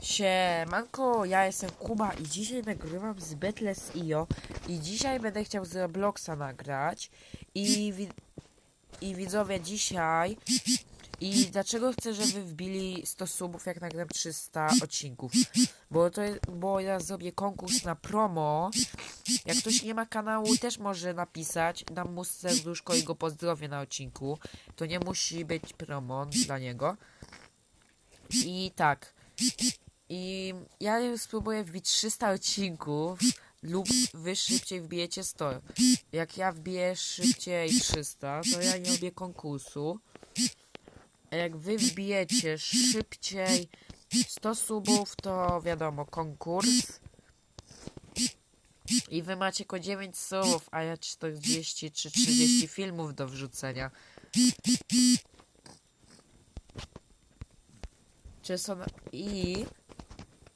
Siemanko, ja jestem Kuba i dzisiaj nagrywam z Betless.io i dzisiaj będę chciał z Robloxa nagrać. I, wi i widzowie dzisiaj i dlaczego chcę, żeby wbili 100 subów jak nagram 300 odcinków? Bo to jest, bo ja zrobię konkurs na promo. Jak ktoś nie ma kanału też może napisać dam mu serduszko i go pozdrowię na odcinku. To nie musi być promo dla niego. I tak i ja spróbuję wbić 300 odcinków lub wy szybciej wbijecie 100. Jak ja wbiję szybciej 300, to ja nie robię konkursu. A jak wy wbijecie szybciej 100 subów, to wiadomo, konkurs. I wy macie tylko 9 subów, a ja 40 czy 30 filmów do wrzucenia. Czy są... I...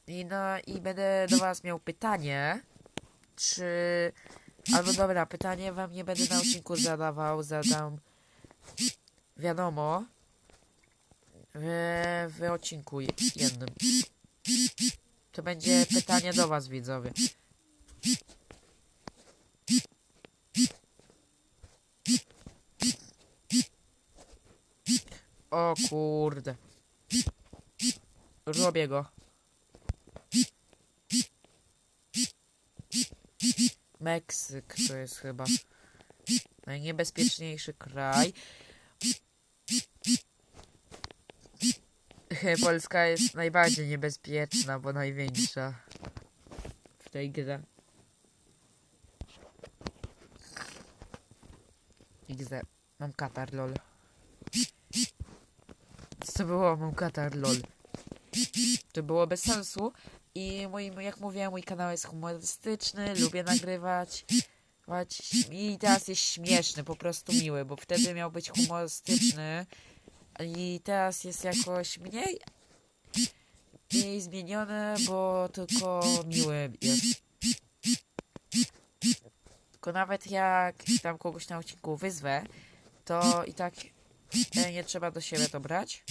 I, no, I będę do was miał pytanie, czy... Albo dobra, pytanie wam nie będę na odcinku zadawał, zadam... Wiadomo. W, w odcinku jednym. To będzie pytanie do was, widzowie. O kurde. Robię go. Meksyk to jest chyba najniebezpieczniejszy kraj. Polska jest najbardziej niebezpieczna, bo największa w tej grze. XD. Mam katar, lol. Co było? Mam katar, lol. To było bez sensu. I mój, jak mówiłem, mój kanał jest humorystyczny, lubię nagrywać. wać- I teraz jest śmieszny, po prostu miły, bo wtedy miał być humorystyczny. I teraz jest jakoś mniej, mniej zmieniony, bo tylko miły jest. Tylko nawet jak tam kogoś na odcinku wyzwę, to i tak e, nie trzeba do siebie to brać.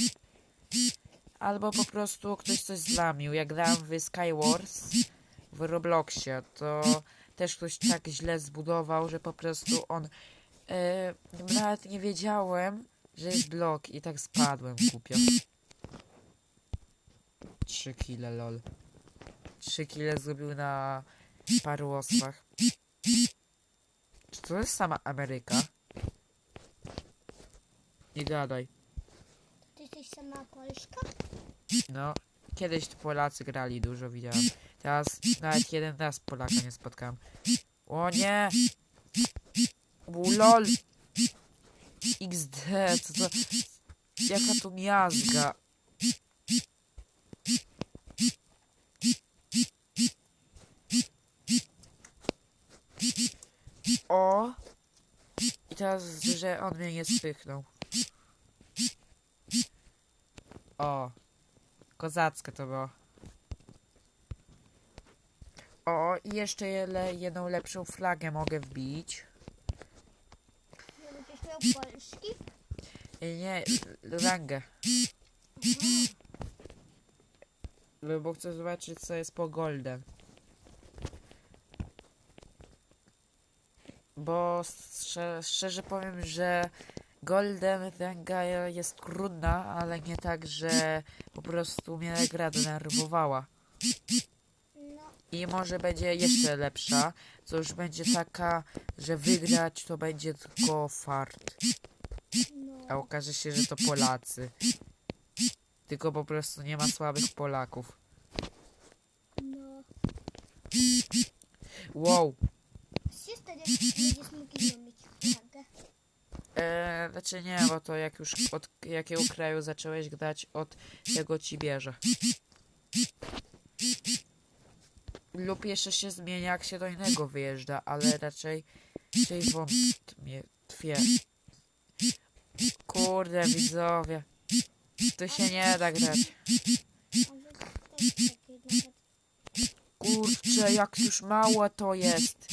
Albo po prostu ktoś coś zlamił. Jak grałem w Skywars w Robloxie, to też ktoś tak źle zbudował, że po prostu on... E, nawet nie wiedziałem, że jest blok i tak spadłem głupio. 3 kile lol. 3 kile zrobił na paru ospach. Czy to jest sama Ameryka? Nie gadaj. Ty jesteś sama Polska? No, kiedyś Polacy grali dużo, widziałem. Teraz nawet jeden raz Polaka nie spotkałem. O nie! U, lol! XD, co to... Jaka tu miazga? O! I teraz, że on mnie nie spychnął. O! Kozackie to było. O, i jeszcze jele, jedną lepszą flagę mogę wbić. Nie Polski? Nie, rangę. Bo chcę zobaczyć, co jest po golden. Bo szczerze powiem, że golden ranga jest trudna, ale nie tak, że po prostu mnie gra denerwowała. I może będzie jeszcze lepsza, co już będzie taka, że wygrać to będzie tylko fart. A okaże się, że to Polacy. Tylko po prostu nie ma słabych Polaków. Wow. Się stanie, jak będziesz mógł zrobić flagę? Eee, znaczy nie, bo to jak już od jakiego kraju zacząłeś grać, od tego ci bierze. Lub jeszcze się zmienia, jak się do innego wyjeżdża, ale raczej, raczej wątpię. Kurde, widzowie. Tu się nie da grać. Kurczę, jak już mało to jest.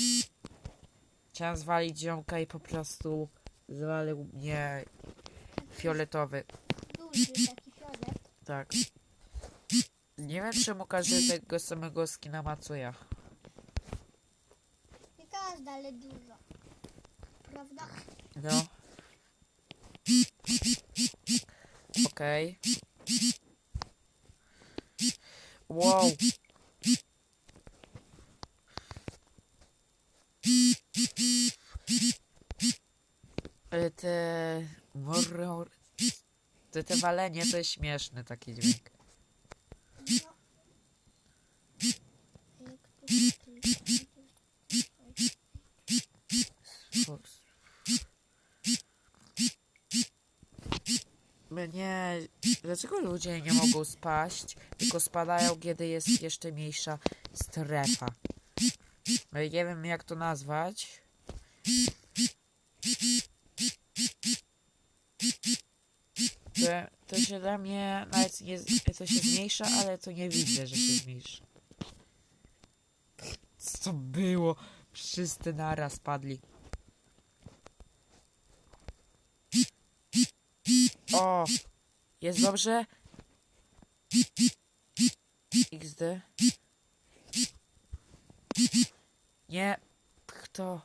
Chciałem zwalić ziomka i po prostu zwalił mnie fioletowy. Tak. Nie wiem, czemu każdy tego samego skina ma co ja. Nie każda, ale dużo. Prawda? No. Okej. Wow. Te... morro- Te, te walenie to jest śmieszny taki dźwięk. Jak tu klikam, Fox. Nie, dlaczego ludzie nie mogą spaść, tylko spadają, kiedy jest jeszcze mniejsza strefa? Nie wiem, jak to nazwać. To, to się dla mnie nawet nie, to się zmniejsza, ale to nie widzę, że się zmniejsza. Co było? Wszyscy naraz padli. O! Jest dobrze? XD. Nie. Kto?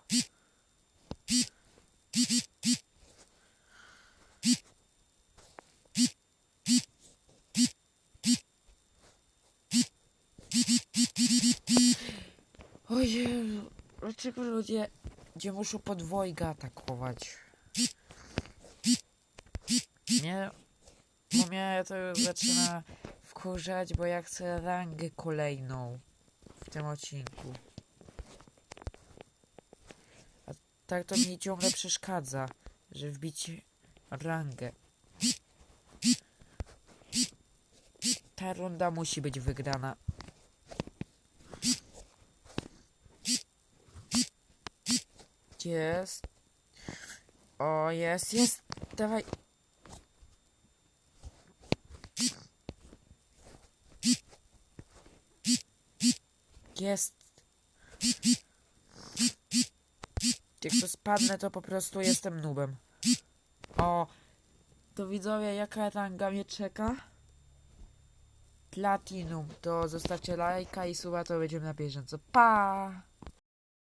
Dlaczego ludzie gdzie muszą podwojga atakować? Nie, bo mnie to zaczyna wkurzać, bo ja chcę rangę kolejną w tym odcinku. A tak to mi ciągle przeszkadza, że wbić rangę. Ta runda musi być wygrana. Gdzie Jest. O, jest, jest. Dawaj. Jest. Jak to spadnę, to po prostu jestem nubem. O, to widzowie, jaka ranga mnie czeka? Platinum. To zostawcie lajka i suba, to będziemy na bieżąco. Pa!